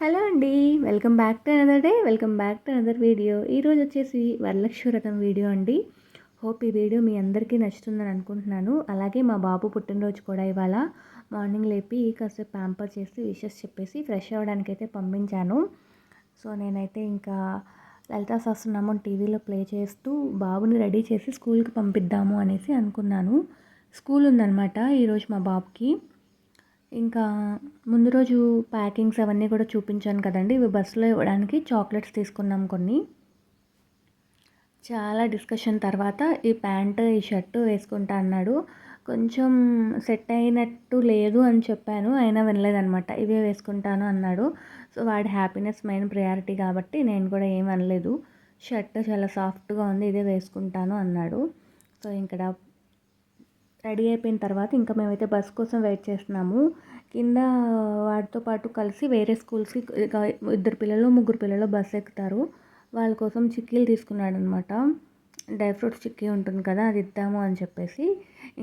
Hello అండి welcome back to another day welcome back to another video. ఈరోజు వచ్చేసి వరలక్ష్మి వ్రతం వీడియో అండి. హోప్ ఈ వీడియో మీ అందరికీ నచ్చుతుందని అనుకుంటున్నాను. అలాగే మా బాబు పుట్టినరోజు కూడా ఇవాళ మార్నింగ్ లేపి కాసేపు ప్యాంపర్ చేసి విషెస్ చెప్పేసి ఫ్రెష్ అవ్వడానికి అయితే పంపించాను. సో నేనైతే ఇంకా లలితా సహస్రనామం టీవీలో ప్లే చేస్తూ బాబుని రెడీ చేసి స్కూల్కి పంపిద్దాము అనేసి అనుకున్నాను. స్కూల్ ఉందన్నమాట ఈరోజు మా బాబుకి. ఇంకా ముందు రోజు ప్యాకింగ్స్ అవన్నీ కూడా చూపించాను కదండి. ఇవి బస్సులో ఇవ్వడానికి చాక్లెట్స్ తీసుకున్నాం కొన్ని. చాలా డిస్కషన్ తర్వాత ఈ ప్యాంట్ ఈ షర్టు వేసుకుంటా అన్నాడు. కొంచెం సెట్ అయినట్టు లేదు అని చెప్పాను అయినా వినలేదనమాట ఇవే వేసుకుంటాను అన్నాడు. సో వాడి హ్యాపీనెస్ మెయిన్ ప్రయారిటీ కాబట్టి నేను కూడా ఏం అనలేదు. షర్ట్ చాలా సాఫ్ట్గా ఉంది ఇదే వేసుకుంటాను అన్నాడు. సో ఇక్కడ రెడీ అయిపోయిన తర్వాత ఇంకా మేమైతే బస్ కోసం వెయిట్ చేస్తున్నాము. కింద వాటితో పాటు కలిసి వేరే స్కూల్స్కి ఇద్దరు పిల్లలు ముగ్గురు పిల్లలు బస్ ఎక్కుతారు. వాళ్ళ కోసం చిక్కీలు తీసుకున్నాడు అనమాట డ్రై ఫ్రూట్స్ చిక్కీ ఉంటుంది కదా అది ఇద్దాము అని చెప్పేసి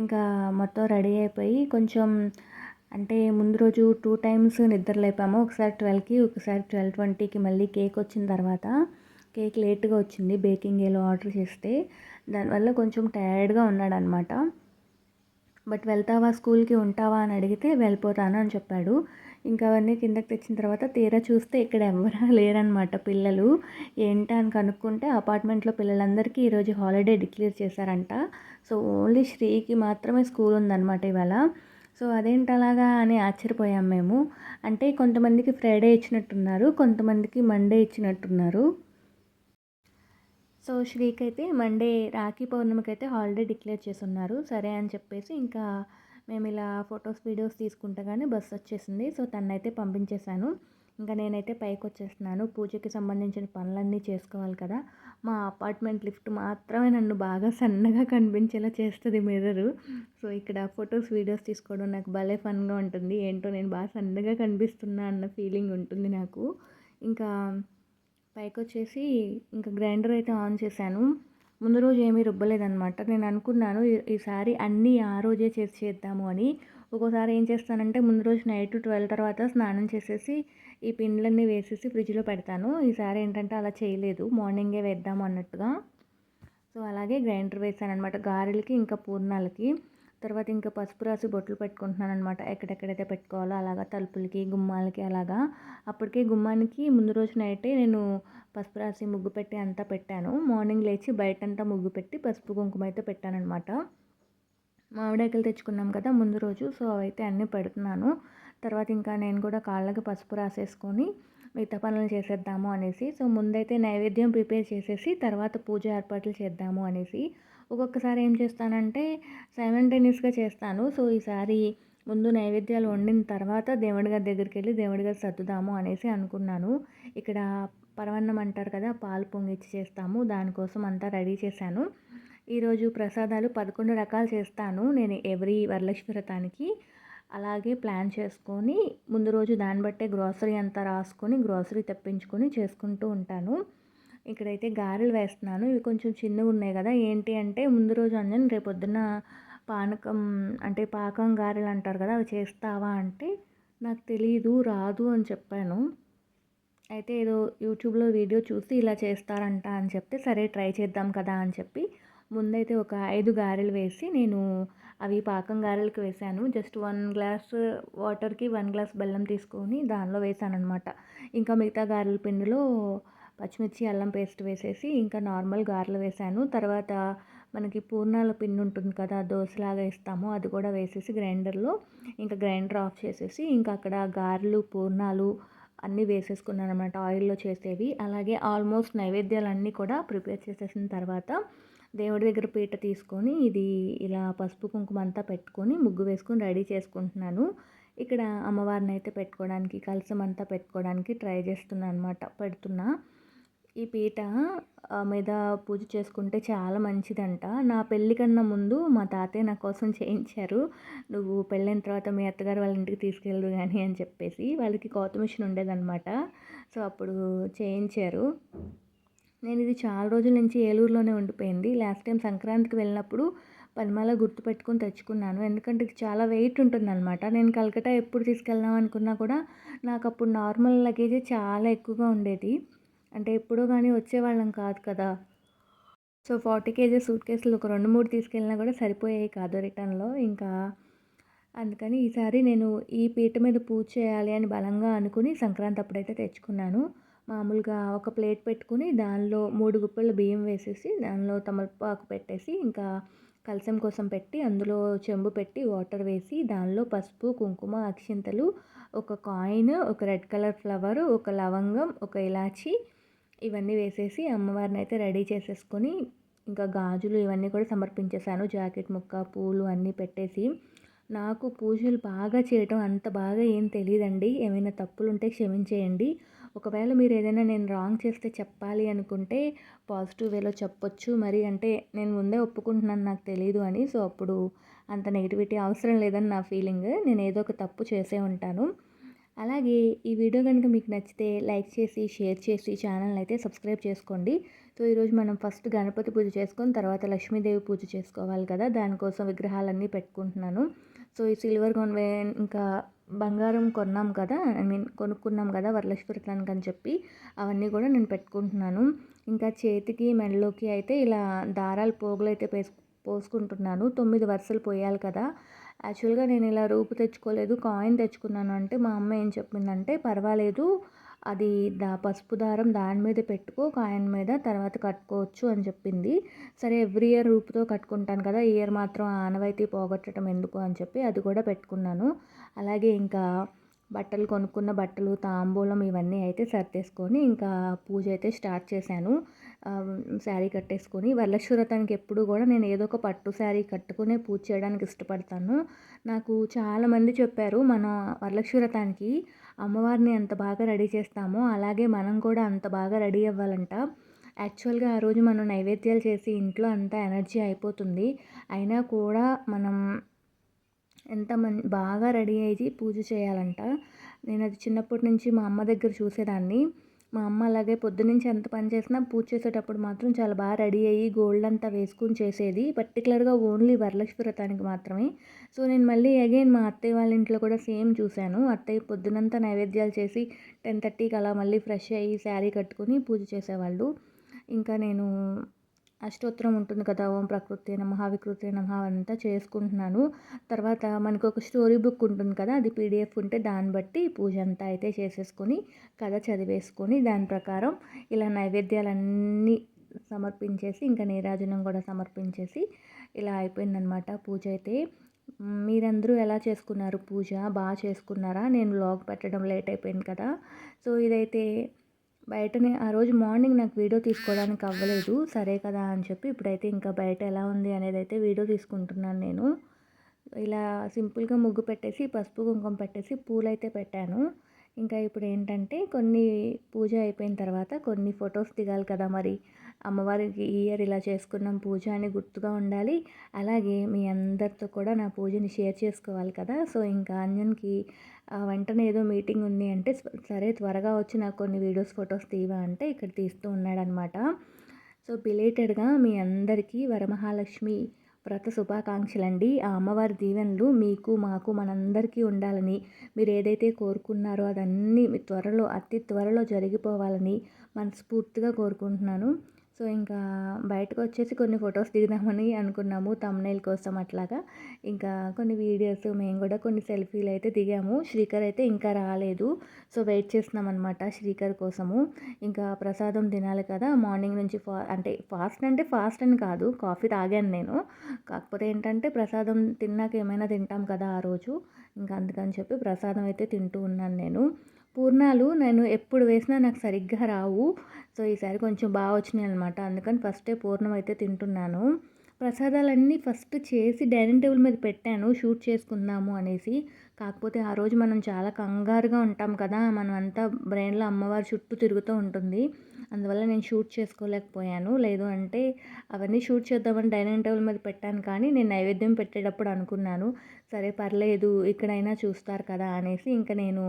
ఇంకా మొత్తం రెడీ అయిపోయి కొంచెం అంటే ముందు రోజు టూ టైమ్స్ నిద్రలేపాము ఒకసారి ట్వెల్వ్కి ఒకసారి ట్వెల్వ్ ట్వంటీకి మళ్ళీ కేక్ వచ్చిన తర్వాత కేక్ లేట్గా వచ్చింది. బేకింగ్ ఏలో ఆర్డర్ చేస్తే. దానివల్ల కొంచెం టైర్డ్గా ఉన్నాడనమాట బట్ వెళ్తావా స్కూల్కి ఉంటావా అని అడిగితే వెళ్ళిపోతాను అని చెప్పాడు. ఇంకా అవన్నీ కిందకి తెచ్చిన తర్వాత తీరా చూస్తే ఇక్కడ ఎవరా లేరనమాట పిల్లలు. ఏంటి అని కనుక్కుంటే అపార్ట్మెంట్లో పిల్లలందరికీ ఈరోజు హాలిడే డిక్లేర్ చేశారంట. సో ఓన్లీ శ్రీకి మాత్రమే స్కూల్ ఉందన్నమాట ఇవాళ. సో అదేంటి అలాగా అని ఆశ్చర్యపోయాం మేము. అంటే కొంతమందికి ఫ్రైడే ఇచ్చినట్టున్నారు కొంతమందికి మండే ఇచ్చినట్టున్నారు. సో శ్రీకి అయితే మండే రాఖీ పౌర్ణమికి అయితే హాలిడే డిక్లేర్ చేసి ఉన్నారు సరే అని చెప్పేసి ఇంకా మేము ఇలా ఫొటోస్ వీడియోస్ తీసుకుంటగానే బస్సు వచ్చేసింది. సో తనైతే పంపించేశాను. ఇంకా నేనైతే పైకి వచ్చేస్తున్నాను పూజకి సంబంధించిన పనులన్నీ చేసుకోవాలి కదా. మా అపార్ట్మెంట్ లిఫ్ట్ మాత్రమే నన్ను బాగా సన్నగా కనిపించేలా చేస్తుంది మిర్రరు. సో ఇక్కడ ఫొటోస్ వీడియోస్ తీసుకోవడం నాకు భలే ఫన్గా ఉంటుంది. ఏంటో నేను బాగా సన్నగా కనిపిస్తున్నా అన్న ఫీలింగ్ ఉంటుంది నాకు. ఇంకా పైకి వచ్చేసి ఇంకా గ్రైండర్ అయితే ఆన్ చేశాను. ముందు రోజు ఏమీ రుబ్బలేదనమాట నేను అనుకున్నాను ఈసారి అన్నీ ఆ రోజే చేసి చేద్దాము అని. ఒక్కోసారి ఏం చేస్తానంటే ముందు రోజు నైట్ ట్వెల్వ్ తర్వాత స్నానం చేసేసి ఈ పిండ్లన్నీ వేసేసి ఫ్రిడ్జ్లో పెడతాను. ఈసారి ఏంటంటే అలా చేయలేదు. మార్నింగే వేద్దాము అన్నట్టుగా. సో అలాగే గ్రైండర్ వేసాను అనమాట గారెలకి ఇంకా పూర్ణాలకి. తర్వాత ఇంకా పసుపు రాసి బొట్లు పెట్టుకుంటున్నాను అనమాట ఎక్కడెక్కడైతే పెట్టుకోవాలో అలాగా తలుపులకి గుమ్మాలకి అలాగా. అప్పటికే గుమ్మానికి ముందు రోజు నైటే నేను పసుపు రాసి ముగ్గు పెట్టి అంతా పెట్టాను. మార్నింగ్ లేచి బయటంతా ముగ్గు పెట్టి పసుపు కుంకుమ అయితే పెట్టానమాట మామిడాకులు తెచ్చుకున్నాం కదా ముందు రోజు సో అవైతే అన్నీ పెడుతున్నాను. తర్వాత ఇంకా నేను కూడా కాళ్ళకి పసుపు రాసేసుకొని మిగతా పనులు చేసేద్దాము అనేసి సో ముందైతే నైవేద్యం ప్రిపేర్ చేసేసి తర్వాత పూజ ఏర్పాట్లు చేద్దాము అనేసి ఒక్కొక్కసారి ఏం చేస్తానంటే సైమంటేనియస్గా చేస్తాను. సో ఈసారి ముందు నైవేద్యాలు వండిన తర్వాత దేవుడి గారి దగ్గరికి వెళ్ళి దేవుడి గారు సర్దుదాము అనేసి అనుకున్నాను. ఇక్కడ పరవన్నం అంటారు కదా పాలు పొంగిచ్చి చేస్తాము. దానికోసం అంతా రెడీ చేశాను. ఈరోజు ప్రసాదాలు పదకొండు రకాలు చేస్తాను నేను ఎవ్రీ వరలక్ష్మి వ్రతానికి అలాగే ప్లాన్ చేసుకొని ముందు రోజు దాన్ని బట్టే గ్రోసరీ అంతా రాసుకొని గ్రోసరీ తెప్పించుకొని చేసుకుంటూ ఉంటాను. ఇక్కడైతే గారెలు వేస్తున్నాను. ఇవి కొంచెం చిన్నగా ఉన్నాయి కదా. ఏంటి అంటే ముందు రోజు అంజన్ రేపొద్దున పానకం అంటే పాకం గారెలు అంటారు కదా అవి చేస్తావా అంటే నాకు తెలియదు రాదు అని చెప్పాను. అయితే ఏదో యూట్యూబ్లో వీడియో చూసి ఇలా చేస్తారంట అని చెప్తే సరే ట్రై చేద్దాం కదా అని చెప్పి ముందైతే ఒక ఐదు గారెలు వేసి నేను అవి పాకం గారెలకు వేసాను. జస్ట్ వన్ గ్లాస్ వాటర్కి వన్ గ్లాస్ బెల్లం తీసుకొని దానిలో వేసాను అనమాట ఇంకా మిగతా గారెల పిండిలో పచ్చిమిర్చి అల్లం పేస్ట్ వేసేసి ఇంకా నార్మల్ గారెలు వేసాను. తర్వాత మనకి పూర్ణాల పిండి ఉంటుంది కదా దోశలాగా ఇస్తాము. అది కూడా వేసేసి గ్రైండర్లో ఇంకా గ్రైండర్ ఆఫ్ చేసేసి ఇంకా అక్కడ గారెలు పూర్ణాలు అన్నీ వేసేసుకున్నాను అనమాట ఆయిల్లో చేసేవి. అలాగే ఆల్మోస్ట్ నైవేద్యాలన్నీ కూడా ప్రిపేర్ చేసేసిన తర్వాత దేవుడి దగ్గర పీట తీసుకొని ఇది ఇలా పసుపు కుంకుమ అంతా పెట్టుకొని ముగ్గు వేసుకొని రెడీ చేసుకుంటున్నాను. ఇక్కడ అమ్మవారిని అయితే పెట్టుకోవడానికి కలసం అంతా పెట్టుకోవడానికి ట్రై చేస్తున్నాను అనమాట పెడుతున్నా. ఈ పీట మీద పూజ చేసుకుంటే చాలా మంచిదంట. నా పెళ్ళి కన్నా ముందు మా తాతయ్య నా కోసం చేయించారు. నువ్వు పెళ్ళైన తర్వాత మీ అత్తగారు వాళ్ళ ఇంటికి తీసుకెళ్ళదు కానీ అని చెప్పేసి వాళ్ళకి కోత మిషన్ ఉండేదన్నమాట. సో అప్పుడు చేయించారు. నేను ఇది చాలా రోజుల నుంచి ఏలూరులోనే ఉండిపోయింది. లాస్ట్ టైం సంక్రాంతికి వెళ్ళినప్పుడు పనిమాల గుర్తుపెట్టుకొని తెచ్చుకున్నాను. ఎందుకంటే ఇది చాలా వెయిట్ ఉంటుందన్నమాట. నేను కలకటా ఎప్పుడు తీసుకెళ్దాం అనుకున్నా కూడా నాకు అప్పుడు నార్మల్ లగేజే చాలా ఎక్కువగా ఉండేది. అంటే ఎప్పుడో కానీ వచ్చేవాళ్ళం కాదు కదా. సో ఫార్టీ కేజీ సూట్ కేసులు ఒక రెండు మూడు తీసుకెళ్ళినా కూడా సరిపోయాయి కాదు రిటర్న్లో. ఇంకా అందుకని ఈసారి నేను ఈ పీట మీద పూజ చేయాలి అని బలంగా అనుకుని సంక్రాంతి అప్పుడైతే తెచ్చుకున్నాను. మామూలుగా ఒక ప్లేట్ పెట్టుకుని దానిలో మూడు గుప్పలు బియ్యం వేసేసి దానిలో తమలపాకు పెట్టేసి ఇంకా కలసం కోసం పెట్టి అందులో చెంబు పెట్టి వాటర్ వేసి దానిలో పసుపు కుంకుమ అక్షింతలు ఒక కాయిన్ ఒక రెడ్ కలర్ ఫ్లవర్ ఒక లవంగం ఒక ఇలాచి ఇవన్నీ వేసేసి అమ్మవారిని అయితే రెడీ చేసేసుకొని ఇంకా గాజులు ఇవన్నీ కూడా సమర్పించేశాను జాకెట్ ముక్క పూలు అన్నీ పెట్టేసి. నాకు పూజలు బాగా చేయటం అంత బాగా ఏం తెలియదండి ఏమైనా తప్పులు ఉంటే క్షమించేయండి. ఒకవేళ మీరు ఏదైనా నేను రాంగ్ చేస్తే చెప్పాలి అనుకుంటే పాజిటివ్ వేలో చెప్పొచ్చు. మరి అంటే నేను ముందే ఒప్పుకుంటున్నాను నాకు తెలియదు అని. సో అప్పుడు అంత నెగిటివిటీ అవసరం లేదని నా ఫీలింగ్ నేను ఏదో ఒక తప్పు చేసే ఉంటాను. అలాగే ఈ వీడియో కనుక మీకు నచ్చితే లైక్ చేసి షేర్ చేసి ఛానల్ అయితే సబ్స్క్రైబ్ చేసుకోండి. సో ఈరోజు మనం ఫస్ట్ గణపతి పూజ చేసుకొని తర్వాత లక్ష్మీదేవి పూజ చేసుకోవాలి కదా. దానికోసం విగ్రహాలన్నీ పెట్టుకుంటున్నాను. సో ఈ సిల్వర్ కొనవే ఇంకా బంగారం కొన్నాం కదా. ఐ మీన్ కొనుక్కున్నాం కదా వరలక్ష్మీవ్రతానికి అని చెప్పి అవన్నీ కూడా నేను పెట్టుకుంటున్నాను. ఇంకా చేతికి మెడలోకి అయితే ఇలా దారాలు పోగులు అయితే పోసుకుంటున్నాను. తొమ్మిది వరుసలు పోయాలి కదా. యాక్చువల్గా నేను ఇలా రూపు తెచ్చుకోలేదు కాయిన్ తెచ్చుకున్నాను. అంటే మా అమ్మ ఏం చెప్పిందంటే పర్వాలేదు అది దా పసుపు దారం దాని మీద పెట్టుకో కాయిన్ మీద తర్వాత కట్టుకోవచ్చు అని చెప్పింది. సరే ఎవ్రీ ఇయర్ రూపుతో కట్టుకుంటాను కదా ఇయర్ మాత్రం ఆనవాయితీ పోగొట్టడం ఎందుకు? అని చెప్పి అది కూడా పెట్టుకున్నాను. అలాగే ఇంకా బట్టలు కొనుక్కున్న బట్టలు తాంబూలం ఇవన్నీ అయితే సర్దేసుకొని ఇంకా పూజ అయితే స్టార్ట్ చేశాను. శారీ కట్టేసుకొని వరలక్ష్మీవ్రతానికి ఎప్పుడు కూడా నేను ఏదో ఒక పట్టు శారీ కట్టుకునే పూజ చేయడానికి ఇష్టపడతాను. నాకు చాలామంది చెప్పారు మన వరలక్ష్మీవ్రతానికి అమ్మవారిని ఎంత బాగా రెడీ చేస్తామో అలాగే మనం కూడా అంత బాగా రెడీ అవ్వాలంట. యాక్చువల్గా ఆ రోజు మనం నైవేద్యాలు చేసి ఇంట్లో అంతా ఎనర్జీ అయిపోతుంది. అయినా కూడా మనం ఎంత మం బాగా రెడీ అయ్యి పూజ చేయాలంట. నేను అది చిన్నప్పటి నుంచి మా అమ్మ దగ్గర చూసేదాన్ని. మా అమ్మ అలాగే పొద్దునుంచి ఎంత పని చేసినా పూజ చేసేటప్పుడు మాత్రం చాలా బాగా రెడీ అయ్యి గోల్డ్ అంతా వేసుకుని చేసేది. పర్టికులర్గా ఓన్లీ వరలక్ష్మి వ్రతానికి మాత్రమే. సో నేను మళ్ళీ అగైన్ మా అత్తయ్య వాళ్ళ ఇంట్లో కూడా సేమ్ చూశాను. అత్తయ్య పొద్దునంతా నైవేద్యాలు చేసి టెన్ థర్టీకి అలా మళ్ళీ ఫ్రెష్ అయ్యి శారీ కట్టుకుని పూజ చేసేవాళ్ళు. ఇంకా నేను అష్టోత్తరం ఉంటుంది కదా ఓం ప్రకృతి నమ వికృతి నమ అంతా చేసుకుంటున్నాను. తర్వాత మనకు ఒక స్టోరీ బుక్ ఉంటుంది కదా అది పీడిఎఫ్ ఉంటే దాన్ని బట్టి పూజ అంతా అయితే చేసేసుకొని కథ చదివేసుకొని దాని ప్రకారం ఇలా నైవేద్యాలన్నీ సమర్పించేసి ఇంకా నీరాజనం కూడా సమర్పించేసి ఇలా అయిపోయిందనమాట పూజ అయితే. మీరందరూ ఎలా చేసుకున్నారు? పూజ బాగా చేసుకున్నారా? నేను బ్లాగ్ పెట్టడం లేట్ అయిపోయింది కదా. సో ఇదైతే బయటనే ఆ రోజు మార్నింగ్ నాకు వీడియో తీసుకోవడానికి అవ్వలేదు. సరే కదా అని చెప్పి ఇప్పుడైతే ఇంకా బయట ఎలా ఉంది అనేది అయితే వీడియో తీసుకుంటున్నాను నేను. ఇలా సింపుల్గా ముగ్గు పెట్టేసి పసుపు కుంకుమ పెట్టేసి పూలైతే పెట్టాను. ఇంకా ఇప్పుడు ఏంటంటే కొన్ని పూజ అయిపోయిన తర్వాత కొన్ని ఫొటోస్ దిగాలి కదా మరి. అమ్మవారికి ఈ ఇయర్ ఇలా చేసుకున్నాం పూజ అని గుర్తుగా ఉండాలి. అలాగే మీ అందరితో కూడా నా పూజని షేర్ చేసుకోవాలి కదా. సో ఇంకా అంజన్కి వెంటనే ఏదో మీటింగ్ ఉంది అంటే సరే త్వరగా వచ్చి నాకు కొన్ని వీడియోస్ ఫొటోస్ తీవా అంటే ఇక్కడ తీస్తూ ఉన్నాడనమాట. సో బిలేటెడ్గా మీ అందరికీ వరమహాలక్ష్మి వ్రత శుభాకాంక్షలండి. ఆ అమ్మవారి దీవెనలు మీకు మాకు మనందరికీ ఉండాలని మీరు ఏదైతే కోరుకున్నారో అదన్నీ త్వరలో అతి త్వరలో జరిగిపోవాలని మనస్ఫూర్తిగా కోరుకుంటున్నాను. సో ఇంకా బయటకు వచ్చేసి కొన్ని ఫొటోస్ దిగుదామని అనుకున్నాము తమ్నైల్ కోసం అట్లాగా. ఇంకా కొన్ని వీడియోస్ మేము కూడా కొన్ని సెల్ఫీలు అయితే దిగాము. శ్రీకర్ అయితే ఇంకా రాలేదు. సో వెయిట్ చేస్తున్నాం అనమాట శ్రీకర్ కోసము. ఇంకా ప్రసాదం తినాలి కదా మార్నింగ్ నుంచి ఫా అంటే ఫాస్ట్ అంటే ఫాస్ట్ అని కాదు కాఫీ తాగాను నేను. కాకపోతే ఏంటంటే ప్రసాదం తిన్నాక ఏమైనా తింటాం కదా ఆ రోజు. ఇంకా అందుకని చెప్పి ప్రసాదం అయితే తింటూ ఉన్నాను నేను. పూర్ణాలు నేను ఎప్పుడు వేసినా నాకు సరిగ్గా రావు. సో ఈసారి కొంచెం బాగా వచ్చినాయి అనమాట అందుకని ఫస్టే పూర్ణం అయితే తింటున్నాను. ప్రసాదాలన్నీ ఫస్ట్ చేసి డైనింగ్ టేబుల్ మీద పెట్టాను. షూట్ చేసుకుందాము అనేసి. కాకపోతే ఆ రోజు మనం చాలా కంగారుగా ఉంటాం కదా. మనం అంతా బ్రెయిన్లో అమ్మవారి చుట్టూ తిరుగుతూ ఉంటుంది. అందువల్ల నేను షూట్ చేసుకోలేకపోయాను. లేదు అంటే అవన్నీ షూట్ చేద్దామని డైనింగ్ టేబుల్ మీద పెట్టాను కానీ నేను నైవేద్యం పెట్టేటప్పుడు అనుకున్నాను. సరే పర్లేదు ఇక్కడైనా చూస్తారు కదా అనేసి ఇంకా నేను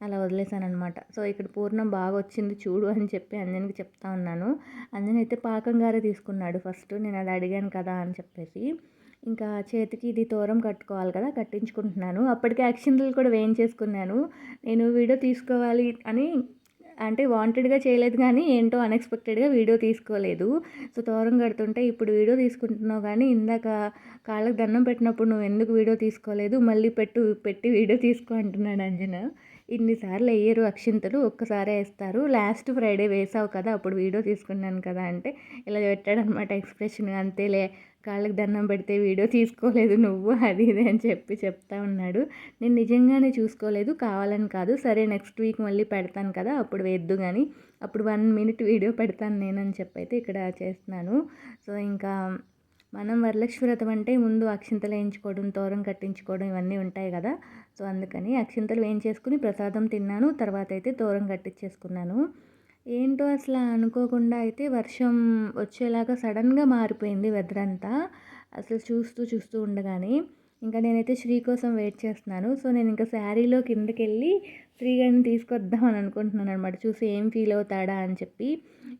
అలా వదిలేసాను అనమాట సో ఇక్కడ పూర్ణం బాగా వచ్చింది చూడు అని చెప్పి అంజన్కి చెప్తా ఉన్నాను. అంజన్ అయితే పాకం గారే తీసుకున్నాడు ఫస్ట్ నేను అది అడిగాను కదా అని చెప్పేసి. ఇంకా చేతికి ఇది తోరం కట్టుకోవాలి కదా కట్టించుకుంటున్నాను. అప్పటికే యాక్షన్లు కూడా వేయించేసుకున్నాను. నేను వీడియో తీసుకోవాలి అని అంటే వాంటెడ్గా చేయలేదు కానీ ఏంటో అన్ఎక్స్పెక్టెడ్గా వీడియో తీసుకోలేదు. సో తోరం కడుతుంటే ఇప్పుడు వీడియో తీసుకుంటున్నావు కానీ ఇందాక కాళ్ళకి దండం పెట్టినప్పుడు నువ్వు ఎందుకు వీడియో తీసుకోలేదు? మళ్ళీ పెట్టు పెట్టి వీడియో తీసుకో అంటున్నాడు అంజన. ఇన్నిసార్లు వేయరు అక్షింతలు ఒక్కసారే వేస్తారు లాస్ట్ ఫ్రైడే వేసావు కదా అప్పుడు వీడియో తీసుకున్నాను కదా అంటే ఇలా పెట్టాడనమాట ఎక్స్ప్రెషన్. అంతేలే కాళ్ళకి దండం పెడితే వీడియో తీసుకోలేదు నువ్వు అది ఇది అని చెప్పి చెప్తా ఉన్నాడు. నేను నిజంగానే చూసుకోలేదు కావాలని కాదు. సరే నెక్స్ట్ వీక్ మళ్ళీ పెడతాను కదా అప్పుడు వేద్దు కానీ అప్పుడు వన్ మినిట్ వీడియో పెడతాను నేనని చెప్పి అయితే ఇక్కడ చేస్తున్నాను. సో ఇంకా మనం వరలక్ష్మి వ్రతం అంటే ముందు అక్షింతలు వేయించుకోవడం తోరం కట్టించుకోవడం ఇవన్నీ ఉంటాయి కదా. సో అందుకని అక్షింతలు వేయించేసుకుని ప్రసాదం తిన్నాను. తర్వాత అయితే తోరం కట్టించేసుకున్నాను. ఏంటో అసలు అనుకోకుండా అయితే వర్షం వచ్చేలాగా సడన్గా మారిపోయింది వెదర్ అంతా. అసలు చూస్తూ చూస్తూ ఉండగానే ఇంకా నేనైతే శ్రీ కోసం వెయిట్ చేస్తున్నాను. సో నేను ఇంకా శారీలో కిందకి వెళ్ళి శ్రీగారిని తీసుకొద్దాం అని అనుకుంటున్నాను అనమాట చూసి ఏం ఫీల్ అవుతాడా అని చెప్పి.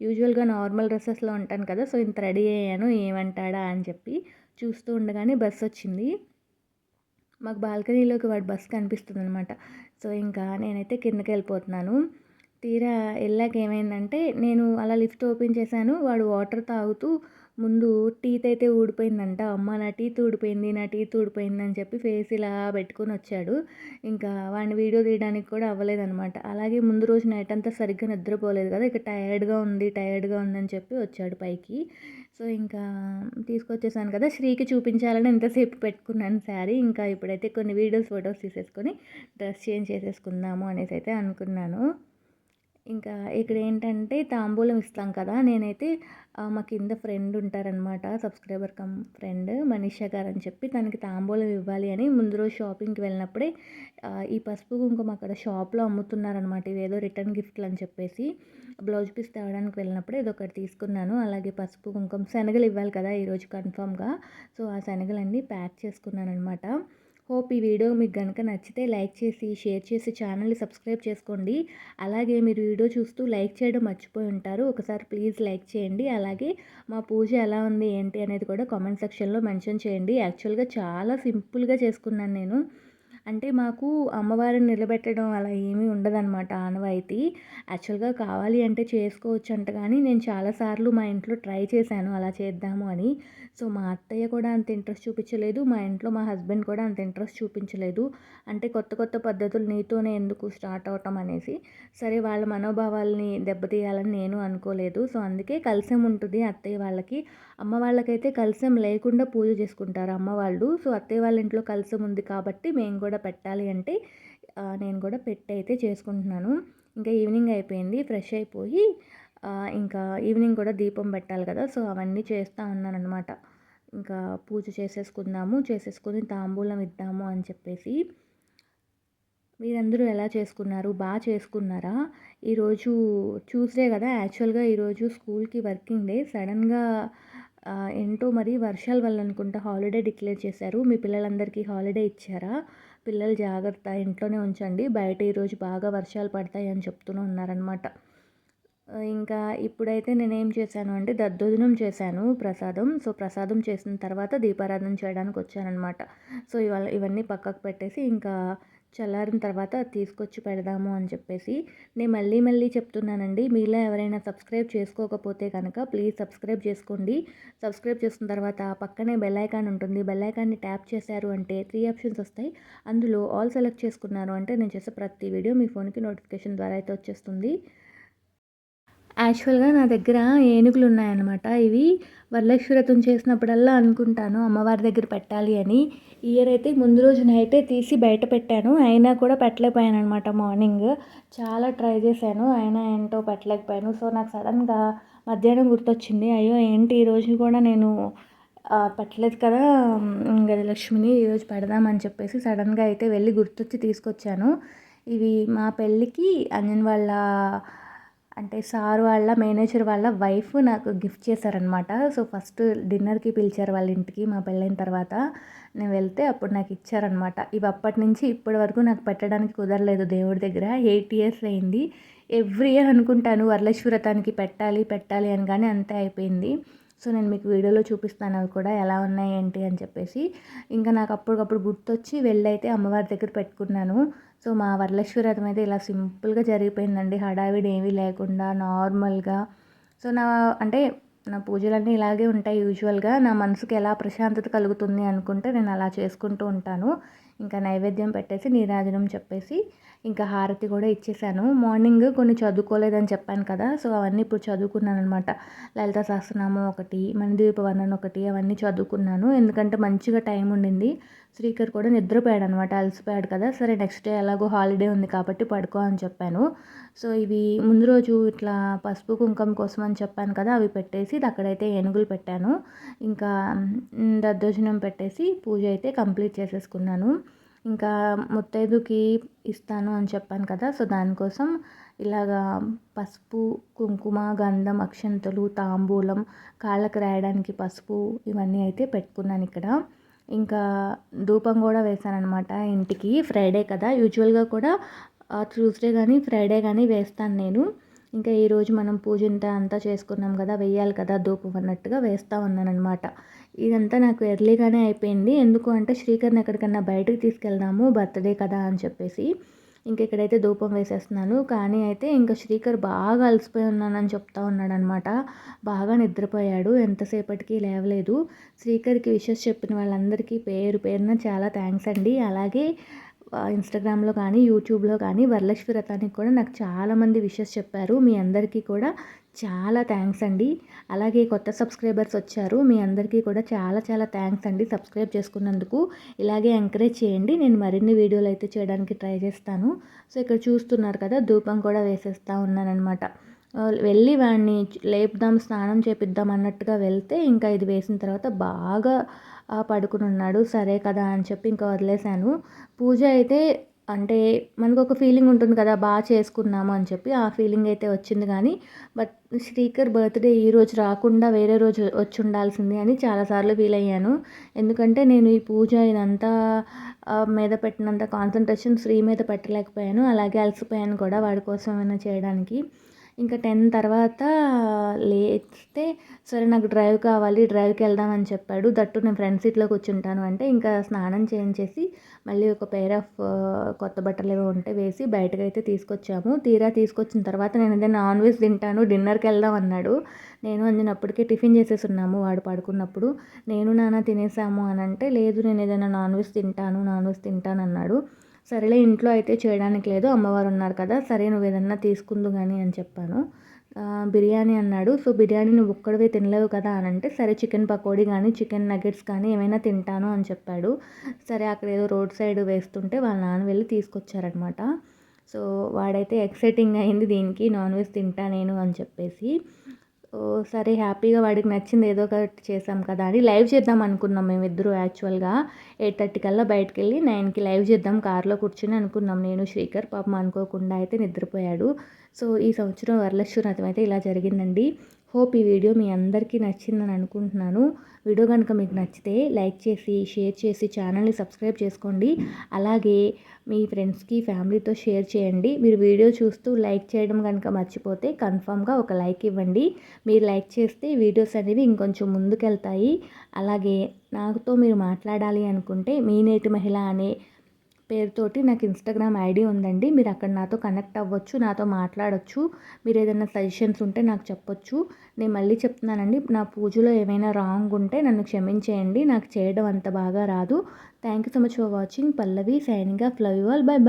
యూజువల్గా నార్మల్ డ్రెస్సెస్లో ఉంటాను కదా సో ఇంత రెడీ అయ్యాను ఏమంటాడా అని చెప్పి చూస్తూ ఉండగానే బస్సు వచ్చింది. మాకు బాల్కనీలోకి వాడు బస్ కనిపిస్తుంది అనమాట సో ఇంకా నేనైతే కిందకి వెళ్ళిపోతున్నాను. తీరా వెళ్ళాక ఏమైందంటే నేను అలా లిఫ్ట్ ఓపెన్ చేశాను. వాడు వాటర్ తాగుతూ ముందు టీత్ అయితే ఊడిపోయిందంట. అమ్మ నా టీత్ ఊడిపోయింది నా టీత్ ఊడిపోయింది అని చెప్పి ఫేస్ ఇలా పెట్టుకొని వచ్చాడు. ఇంకా వాడిని వీడియో తీయడానికి కూడా అవ్వలేదన్నమాట. అలాగే ముందు రోజు నైట్ అంతా సరిగ్గా నిద్రపోలేదు కదా ఇక టయర్డ్గా ఉంది టయర్డ్గా ఉందని చెప్పి వచ్చాడు పైకి. సో ఇంకా తీసుకొచ్చేసాను కదా శ్రీకి చూపించాలని ఎంతసేపు పెట్టుకున్నాను శారీ. ఇంకా ఇప్పుడైతే కొన్ని వీడియోస్ ఫొటోస్ తీసేసుకొని డ్రెస్ చేంజ్ చేసేసుకుందాము అనేసి అయితే అనుకున్నాను. ఇంకా ఇక్కడ ఏంటంటే తాంబూలం ఇస్తాం కదా నేనైతే మా కింద ఫ్రెండ్ ఉంటారనమాట సబ్స్క్రైబర్ కమ్ ఫ్రెండ్ మనీషా గారు అని చెప్పి తనకి తాంబూలం ఇవ్వాలి అని ముందు రోజు షాపింగ్కి వెళ్ళినప్పుడే ఈ పసుపు కుంకుమ అక్కడ షాప్లో అమ్ముతున్నారనమాట ఇవేదో రిటర్న్ గిఫ్ట్లు అని చెప్పేసి బ్లౌజ్ పీస్ తేవడానికి వెళ్ళినప్పుడు ఇది ఒకటి తీసుకున్నాను అలాగే పసుపు కుంకుమ శనగలు ఇవ్వాలి కదా ఈరోజు కన్ఫామ్గా సో ఆ శనగలన్నీ ప్యాక్ చేసుకున్నాను అనమాట హోప్ ఈ వీడియో మీకు కనుక నచ్చితే లైక్ చేసి షేర్ చేసి ఛానల్ని సబ్స్క్రైబ్ చేసుకోండి. అలాగే మీరు వీడియో చూస్తూ లైక్ చేయడం మర్చిపోయి ఉంటారు. ఒకసారి ప్లీజ్ లైక్ చేయండి. అలాగే మా పూజ ఎలా ఉంది ఏంటి అనేది కూడా కామెంట్ సెక్షన్లో మెన్షన్ చేయండి. యాక్చువల్గా చాలా సింపుల్గా చేసుకున్నాను నేను. అంటే మాకు అమ్మవారిని నిలబెట్టడం అలా ఏమీ ఉండదన్నమాట ఆనవాయితీ. యాక్చువల్గా కావాలి అంటే చేసుకోవచ్చు అంట కానీ నేను చాలాసార్లు మా ఇంట్లో ట్రై చేశాను అలా చేద్దాము అని. సో మా అత్తయ్య కూడా అంత ఇంట్రెస్ట్ చూపించలేదు. మా ఇంట్లో మా హస్బెండ్ కూడా అంత ఇంట్రెస్ట్ చూపించలేదు. అంటే కొత్త కొత్త పద్ధతులు నీతోనే ఎందుకు స్టార్ట్ అవటం అనేసి. సరే వాళ్ళ మనోభావాల్ని దెబ్బతీయాలని నేను అనుకోలేదు. సో అందుకే కలిసే ఉంటుంది అత్తయ్య వాళ్ళకి. అమ్మ వాళ్ళకైతే కలసం లేకుండా పూజ చేసుకుంటారు అమ్మ వాళ్ళు. సో అత్తయ్య వాళ్ళ ఇంట్లో కలసం ఉంది కాబట్టి మేము కూడా పెట్టాలి అంటే నేను కూడా పెట్టి అయితే చేసుకుంటున్నాను. ఇంకా ఈవినింగ్ అయిపోయింది ఫ్రెష్ అయిపోయి ఇంకా ఈవినింగ్ కూడా దీపం పెట్టాలి కదా సో అవన్నీ చేస్తూ ఉన్నాను అనమాట ఇంకా పూజ చేసేసుకుందాము చేసేసుకుని తాంబూలం ఇద్దాము అని చెప్పేసి. మీరందరూ ఎలా చేసుకున్నారు? బాగా చేసుకున్నారా? ఈరోజు ట్యూస్డే కదా యాక్చువల్గా ఈరోజు స్కూల్కి వర్కింగ్ డే సడన్గా ఏంటో మరి వర్షాల వల్ల అనుకుంటా హాలిడే డిక్లేర్ చేశారు. మీ పిల్లలందరికీ హాలిడే ఇచ్చారా? పిల్లలు జాగ్రత్త ఇంట్లోనే ఉంచండి. బయట ఈరోజు బాగా వర్షాలు పడతాయి అని చెప్తూనే ఉన్నారనమాట ఇంకా ఇప్పుడైతే నేనేం చేశాను అంటే దద్దోజనం చేశాను ప్రసాదం. సో ప్రసాదం చేసిన తర్వాత దీపారాధన చేయడానికి వచ్చానమాట సో ఇవాళ ఇవన్నీ పక్కకు పెట్టేసి ఇంకా చల్లారిన తర్వాత తీసుకొచ్చి పెడదాము అని చెప్పేసి నేను మళ్ళీ మళ్ళీ చెప్తున్నానండి. మీలో ఎవరైనా సబ్స్క్రైబ్ చేసుకోకపోతే కనుక ప్లీజ్ సబ్స్క్రైబ్ చేసుకోండి. సబ్స్క్రైబ్ చేసిన తర్వాత పక్కనే బెల్ ఐకాన్ ఉంటుంది. బెల్ ఐకాన్ని ట్యాప్ చేశారు అంటే త్రీ ఆప్షన్స్ వస్తాయి. అందులో ఆల్ సెలెక్ట్ చేసుకున్నారు అంటే నేను చేసే ప్రతి వీడియో మీ ఫోన్కి నోటిఫికేషన్ ద్వారా అయితే వచ్చేస్తుంది. యాక్చువల్గా నా దగ్గర ఏనుగులు ఉన్నాయన్నమాట ఇవి వరలక్ష్మి వ్రతం చేసినప్పుడల్లా అనుకుంటాను అమ్మవారి దగ్గర పెట్టాలి అని. ఇయర్ అయితే ముందు రోజు నైటే తీసి బయట పెట్టాను. అయినా కూడా పెట్టలేకపోయాను అనమాట మార్నింగ్. చాలా ట్రై చేశాను. అయినా ఏంటో పెట్టలేకపోయాను. సో నాకు సడన్గా మధ్యాహ్నం గుర్తొచ్చింది. అయ్యో ఏంటి ఈరోజు కూడా నేను పెట్టలేదు కదా గజలక్ష్మిని ఈరోజు పెడదామని చెప్పేసి సడన్గా అయితే వెళ్ళి గుర్తొచ్చి తీసుకొచ్చాను. ఇవి మా పెళ్ళికి అంజన్ వాళ్ళ అంటే సార్ వాళ్ళ మేనేజర్ వాళ్ళ వైఫ్ నాకు గిఫ్ట్ చేశారనమాట సో ఫస్ట్ డిన్నర్కి పిలిచారు వాళ్ళ ఇంటికి మా పెళ్ళైన తర్వాత. నేను వెళ్తే అప్పుడు నాకు ఇచ్చారనమాట ఇవి అప్పటి నుంచి ఇప్పటి వరకు నాకు పెట్టడానికి కుదరలేదు దేవుడి దగ్గర. ఎయిట్ ఇయర్స్ అయింది. ఎవ్రీ ఇయర్ అనుకుంటాను వరలక్ష్మి పెట్టాలి పెట్టాలి అని కానీ అంతే అయిపోయింది. సో నేను మీకు వీడియోలో చూపిస్తాను అవి కూడా ఎలా ఉన్నాయి ఏంటి అని చెప్పేసి. ఇంకా నాకు అప్పటికప్పుడు గుర్తొచ్చి వెళ్ళైతే అమ్మవారి దగ్గర పెట్టుకున్నాను. సో మా వరలక్ష్మి అయితే ఇలా సింపుల్గా జరిగిపోయిందండి. హడావిడి ఏమీ లేకుండా నార్మల్గా. సో నా అంటే నా పూజలన్నీ ఇలాగే ఉంటాయి యూజువల్గా. నా మనసుకి ఎలా ప్రశాంతత కలుగుతుంది అనుకుంటే నేను అలా చేసుకుంటూ ఉంటాను. ఇంకా నైవేద్యం పెట్టేసి నీరాజనం చెప్పేసి ఇంకా హారతి కూడా ఇచ్చేసాను. మార్నింగ్ కొన్ని చదువుకోలేదని చెప్పాను కదా సో అవన్నీ ఇప్పుడు చదువుకున్నాను అనమాట లలిత సహస్రనామం ఒకటి మణిదీప వర్ణన ఒకటి అవన్నీ చదువుకున్నాను. ఎందుకంటే మంచిగా టైం ఉండింది. శ్రీకర్ కూడా నిద్రపోయాడు అనమాట అలసిపోయాడు కదా. సరే నెక్స్ట్ డే ఎలాగో హాలిడే ఉంది కాబట్టి పడుకో అని చెప్పాను. సో ఇవి ముందు రోజు ఇట్లా పసుపు కుంకుమ కోసం అని చెప్పాను కదా అవి పెట్టేసి అక్కడైతే ఏనుగులు పెట్టాను. ఇంకా దద్దోజనం పెట్టేసి పూజ అయితే కంప్లీట్ చేసేసుకున్నాను. ఇంకా ముత్తైదుకి ఇస్తాను అని చెప్పాను కదా సో దానికోసం ఇలాగా పసుపు కుంకుమ గంధం అక్షంతలు తాంబూలం కాళ్ళకు రాయడానికి పసుపు ఇవన్నీ అయితే పెట్టుకున్నాను ఇక్కడ. ఇంకా ధూపం కూడా వేశానమాట ఇంటికి ఫ్రైడే కదా యూజువల్గా కూడా ట్యూస్డే కానీ ఫ్రైడే కానీ వేస్తాను నేను. ఇంకా ఈరోజు మనం పూజ ఇంత అంతా చేసుకున్నాం కదా వెయ్యాలి కదా ధూపం అన్నట్టుగా వేస్తూ ఉన్నానమాట ఇదంతా నాకు ఎర్లీగానే అయిపోయింది. ఎందుకు అంటే శ్రీకర్ని ఎక్కడికన్నా బయటకు తీసుకెళ్దాము బర్త్డే కదా అని చెప్పేసి ఇంక ఇక్కడైతే ధూపం వేసేస్తున్నాను. కానీ అయితే ఇంకా శ్రీకర్ బాగా అలసిపోయి ఉన్నానని చెప్తా ఉన్నాడనమాట బాగా నిద్రపోయాడు ఎంతసేపటికి లేవలేదు. శ్రీకర్కి విషెస్ చెప్పిన వాళ్ళందరికీ పేరు పేరున చాలా థ్యాంక్స్ అండి. అలాగే ఇన్స్టాగ్రామ్లో కానీ యూట్యూబ్లో కానీ వరలక్ష్మి వ్రతానికి కూడా నాకు చాలామంది విషెస్ చెప్పారు. మీ అందరికీ కూడా చాలా థ్యాంక్స్ అండి. అలాగే కొత్త సబ్స్క్రైబర్స్ వచ్చారు. మీ అందరికీ కూడా చాలా చాలా థ్యాంక్స్ అండి సబ్స్క్రైబ్ చేసుకున్నందుకు. ఇలాగే ఎంకరేజ్ చేయండి. నేను మరిన్ని వీడియోలు అయితే చేయడానికి ట్రై చేస్తాను. సో ఇక్కడ చూస్తున్నారు కదా ధూపం కూడా వేసేస్తూ ఉన్నానమాట వెళ్ళి వాడిని లేపుదాం స్నానం చేపిద్దాం అన్నట్టుగా వెళ్తే ఇంకా ఇది వేసిన తర్వాత బాగా పడుకుని ఉన్నాడు. సరే కదా అని చెప్పి ఇంకా వదిలేశాను. పూజ అయితే అంటే మనకు ఒక ఫీలింగ్ ఉంటుంది కదా బాగా చేసుకున్నాము అని చెప్పి ఆ ఫీలింగ్ అయితే వచ్చింది కానీ బట్ శ్రీకర్ బర్త్డే ఈ రోజు రాకుండా వేరే రోజు వచ్చి ఉండాల్సింది అని చాలాసార్లు ఫీల్ అయ్యాను. ఎందుకంటే నేను ఈ పూజ ఇదంతా మీద పెట్టినంత కాన్సన్ట్రేషన్ శ్రీ మీద పెట్టలేకపోయాను. అలాగే అలసిపోయాను కూడా వాడి కోసం ఏమైనా చేయడానికి. ఇంకా టెన్ తర్వాత లేస్తే సరే నాకు డ్రైవ్ కావాలి డ్రైవ్కి వెళ్దాం అని చెప్పాడు. దట్టు నేను ఫ్రంట్ సీట్లో కూర్చుంటాను అంటే ఇంకా స్నానం చేయించేసి మళ్ళీ ఒక పేర్ ఆఫ్ కొత్త బట్టలు ఏవో ఉంటే వేసి బయటకు అయితే తీసుకొచ్చాము. తీరా తీసుకొచ్చిన తర్వాత నేను ఏదైనా నాన్ వెజ్ తింటాను డిన్నర్కి వెళ్దాం అన్నాడు. నేను అందినప్పటికే టిఫిన్ చేసేసి ఉన్నాము వాడు పడుకున్నప్పుడు. నేను నాన్న తినేసాము అని అంటే లేదు నేను ఏదైనా నాన్ వెజ్ తింటాను నాన్ వెజ్ తింటాను అన్నాడు. సరేలే ఇంట్లో అయితే చేయడానికి లేదు అమ్మవారు ఉన్నారు కదా సరే నువ్వు ఏదన్నా తీసుకుందు కానీ అని చెప్పాను. బిర్యానీ అన్నాడు సో బిర్యానీ నువ్వు ఒక్కడవే తినలేవు కదా అని అంటే సరే చికెన్ పకోడీ కానీ చికెన్ నగెట్స్ కానీ ఏమైనా తింటాను అని చెప్పాడు. సరే అక్కడ ఏదో రోడ్ సైడ్ వేస్తుంటే వాళ్ళ నాన్న వెళ్ళి తీసుకొచ్చారనమాట సో వాడైతే ఎక్సైటింగ్ అయింది దీనికి నాన్ వెజ్ తింటా నేను అని చెప్పేసి. సరే హ్యాపీగా వాడికి నచ్చింది ఏదో ఒకటి చేసాం కదా అని లైవ్ చేద్దాం అనుకున్నాం మేమిద్దరు యాక్చువల్గా. ఎయిట్ థర్టీ కల్లా బయటకు వెళ్ళి నైన్కి లైవ్ చేద్దాం కార్లో కూర్చొని అనుకున్నాం. నేను శ్రీకర్ పాపం అనుకోకుండా అయితే నిద్రపోయాడు. సో ఈ సంవత్సరం వరలక్ష్మి వ్రతం అయితే ఇలా జరిగిందండి. హోప్ ఈ వీడియో మీ అందరికీ నచ్చిందని అనుకుంటున్నాను. వీడియో కనుక మీకు నచ్చితే లైక్ చేసి షేర్ చేసి ఛానల్ని సబ్స్క్రైబ్ చేసుకోండి. అలాగే మీ ఫ్రెండ్స్కి ఫ్యామిలీతో షేర్ చేయండి. మీరు వీడియో చూస్తూ లైక్ చేయడం కనుక మర్చిపోతే కన్ఫామ్గా ఒక లైక్ ఇవ్వండి. మీరు లైక్ చేస్తే వీడియోస్ అనేవి ఇంకొంచెం ముందుకెళ్తాయి. అలాగే నాతో మీరు మాట్లాడాలి అనుకుంటే మీ నేటి మహిళ అనే పేరుతోటి నాకు ఇన్స్టాగ్రామ్ ఐడి ఉందండి. మీరు అక్కడ నాతో కనెక్ట్ అవ్వచ్చు నాతో మాట్లాడచ్చు. మీరు ఏదైనా సజెషన్స్ ఉంటే నాకు చెప్పొచ్చు. నేను మళ్ళీ చెప్తున్నానండి. నా పూజలో ఏమైనా రాంగ్ ఉంటే నన్ను క్షమించేయండి. నాకు చేయడం అంత బాగా రాదు. Thank you so much for watching Pallavi signing off love you all bye bye